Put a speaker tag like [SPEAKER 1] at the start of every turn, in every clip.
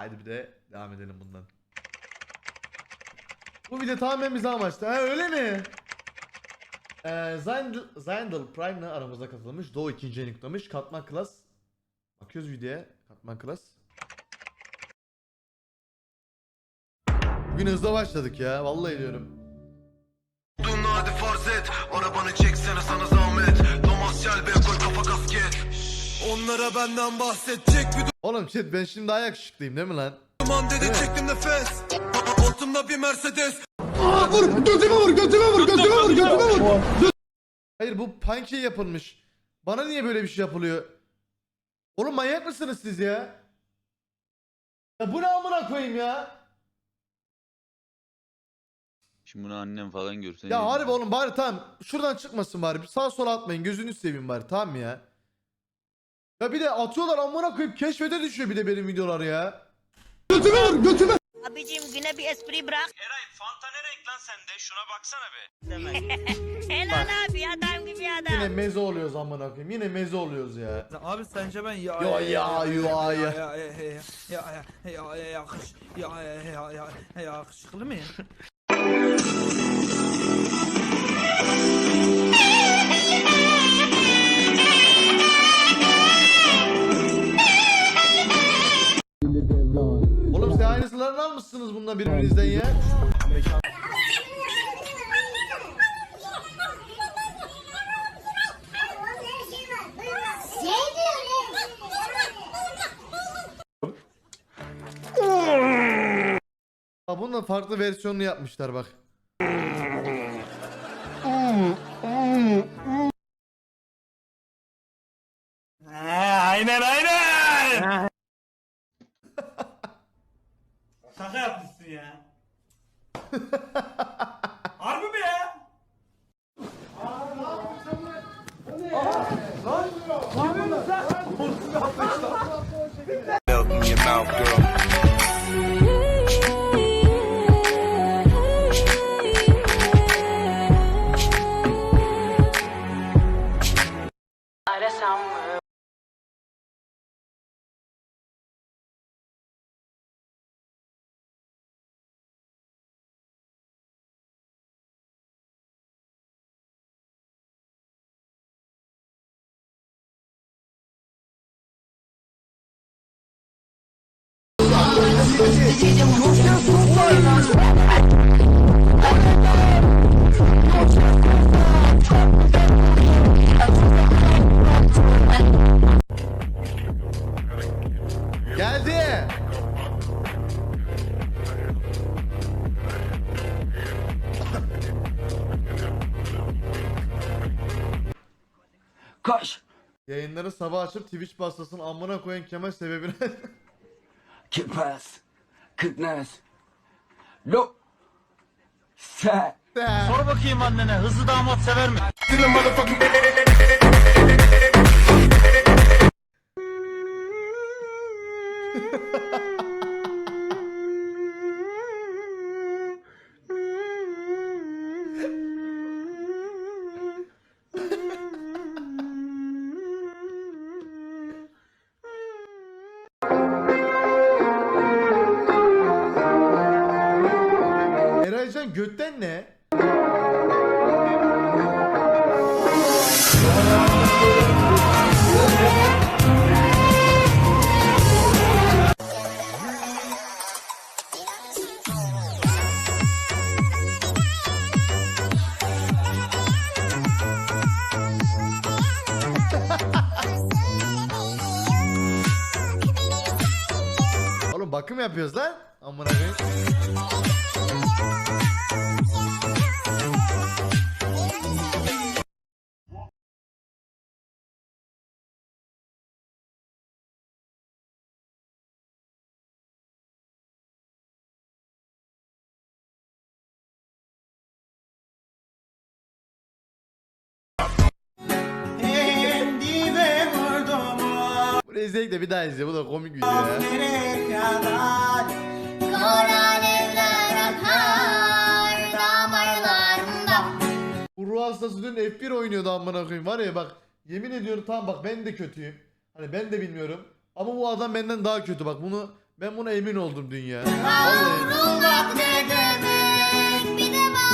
[SPEAKER 1] Haydi bir de devam edelim bundan. Bu video tamamen bize amaçlı. Ha öyle mi? Ee, Zayndl, Zayndl Prime'la aramızda katılmış. Doğu ikinci yeniklamış. Katman Klas. Bakıyoruz videoya. Katman Klas. Bugün hızlı başladık ya. Vallahi diyorum.
[SPEAKER 2] Hadi farz et Arabanı çeksene sana zahmet Domasyal be koy kafa kasket Onlara benden bahsedecek bir
[SPEAKER 1] Oğlum chat ben şimdi daha yakışıklıyım değil mi lan?
[SPEAKER 2] duman dedi çektim nefes Altımda bir Mercedes
[SPEAKER 1] Hayır bu pankey yapılmış. Bana niye böyle bir şey yapılıyor? Oğlum manyak mısınız siz ya? Ya bu ne amına koyayım ya?
[SPEAKER 3] Şimdi bunu annem falan görse.
[SPEAKER 1] Ya
[SPEAKER 3] ne
[SPEAKER 1] harbi
[SPEAKER 3] diyecek?
[SPEAKER 1] oğlum bari tamam şuradan çıkmasın bari. Bir Sağa sola atmayın gözünü seveyim bari tamam mı ya? Ya bir de atıyorlar amına koyup keşfete düşüyor bir de benim videolar ya.
[SPEAKER 4] Abicim güne bir espri bırak.
[SPEAKER 5] Eray Fanta ne renk lan sende? Şuna baksana be.
[SPEAKER 4] Helal abi adam gibi adam.
[SPEAKER 1] Yine meze oluyoruz amına koyayım. Yine meze oluyoruz ya.
[SPEAKER 6] Abi sence ben ya
[SPEAKER 1] Ya, ya, ya, ya.
[SPEAKER 6] ya ya ya ya ya ya yakış ya ya ya ya ya yakışıklı mıyım?
[SPEAKER 1] Bundan birbirinizden ya. Bunun da farklı versiyonunu yapmışlar bak.
[SPEAKER 5] Şaka yapmışsın ya. Harbi mi ya?
[SPEAKER 2] İn your mouth girl
[SPEAKER 1] Geldi.
[SPEAKER 7] Koş.
[SPEAKER 1] Yayınları sabah açıp Twitch baslasın amına koyun Kemal sebebine.
[SPEAKER 7] Kipas. Kıtnaz. Lo. Se.
[SPEAKER 5] Sor bakayım annene hızlı damat sever mi?
[SPEAKER 1] bakım yapıyoruz lan. Amına koyayım. Burayı izleyek de bir daha izle. Bu da komik video ya. Hastası dün F1 oynuyordu amına koyayım. Var ya bak yemin ediyorum tamam bak ben de kötüyüm. Hani ben de bilmiyorum. Ama bu adam benden daha kötü bak bunu Ben buna emin oldum dünya. Vallahi.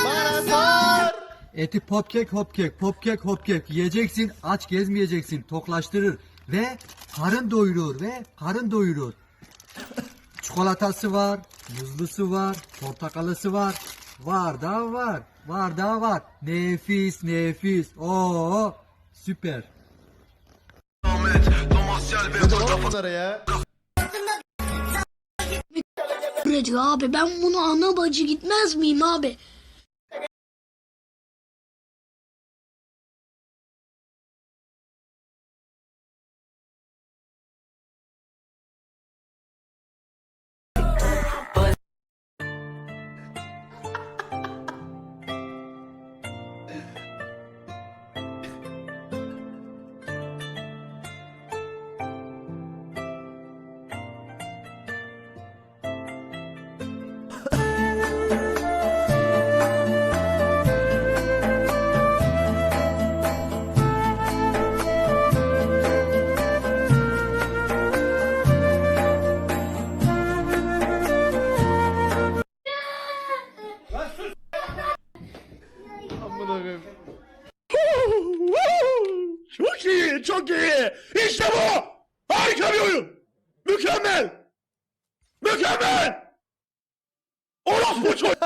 [SPEAKER 1] Bana sor.
[SPEAKER 8] Eti popkek hopkek, popkek hopkek yiyeceksin, aç gezmeyeceksin, toklaştırır ve karın doyurur ve karın doyurur. Çikolatası var, muzlusu var, portakalısı var, var da var, var da var. Nefis nefis, oo süper.
[SPEAKER 1] Ne oğlum bunlara ya?
[SPEAKER 9] Abi ben bunu ana bacı gitmez miyim abi?
[SPEAKER 10] İşte bu. Harika bir oyun. Mükemmel. Mükemmel. Orospu çocuk.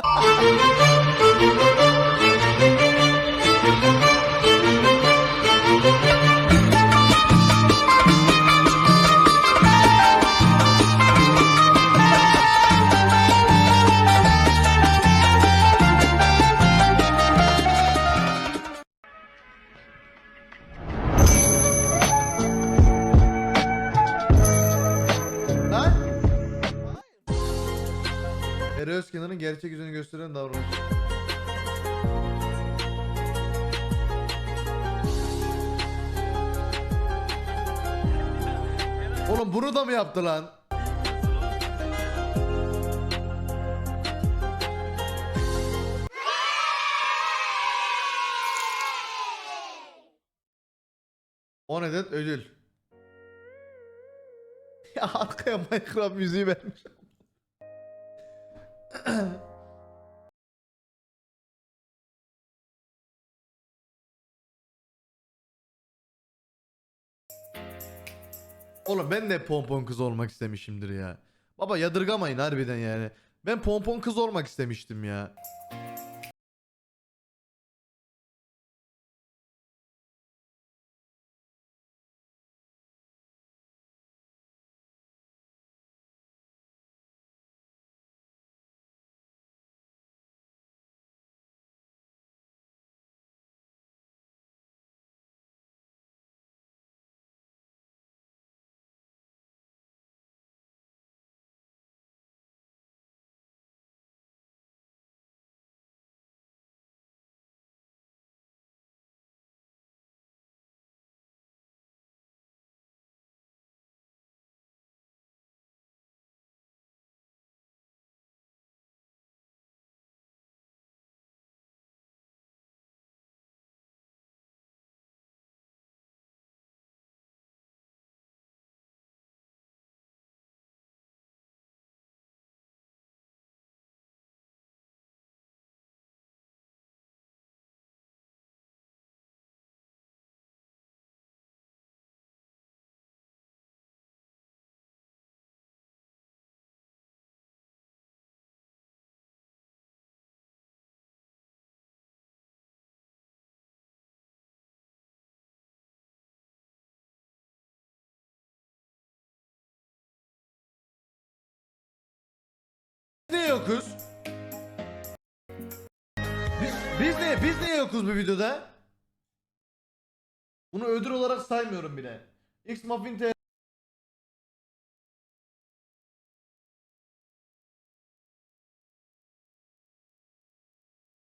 [SPEAKER 1] Ere Özkenan'ın gerçek yüzünü gösteren davranış. Oğlum bunu da mı yaptı lan? On adet ödül. Ya arkaya Minecraft müziği vermiş. Oğlum ben de pompon kız olmak istemişimdir ya. Baba yadırgamayın harbiden yani. Ben pompon kız olmak istemiştim ya. Yokuz? Biz, biz ne biz ne yokuz bu videoda? Bunu ödül olarak saymıyorum bile. X Muffin